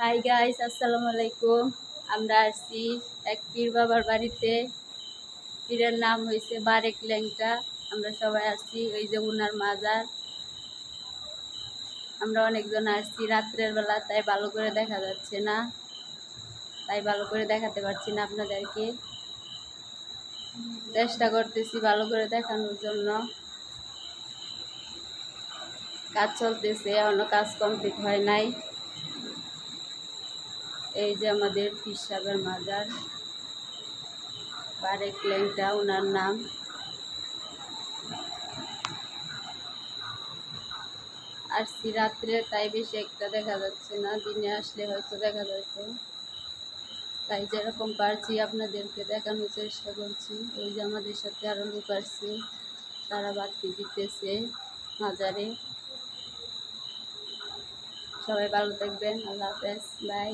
Hi guys আসসালামু আলাইকুম আমরা আসছি এক পীর বাবার বাড়িতে। পীরের নাম হয়েছে বারেক ল্যাংটা। আমরা সবাই আসছি ওই যে উনার মাজার। আমরা অনেকজন আসছি রাত্রের বেলা, তাই ভালো করে দেখা যাচ্ছে না। তাই ভালো করে দেখাতে পারছি না আপনাদেরকে। চেষ্টা করতেছি ভালো করে দেখানোর জন্য। কাজ চলতেছে, এখনও কাজ কমপ্লিট হয় নাই। এই যে আমাদের পিসাবের মাজার, বারেক লেংটা ওনার নাম। আসছি রাত্রে তাই বেশি একটা দেখা যাচ্ছে না, দিনে আসলে হয়তো দেখা যেত তাই যেরকম পারছি আপনাদেরকে দেখানোর চেষ্টা করছি। ওই যে আমাদের সাথে আরও লোক আসছে তারা বাড়তি দিতেছে মাজারে। সবাই ভালো থাকবেন, আল্লাহ হাফেজ, বাই।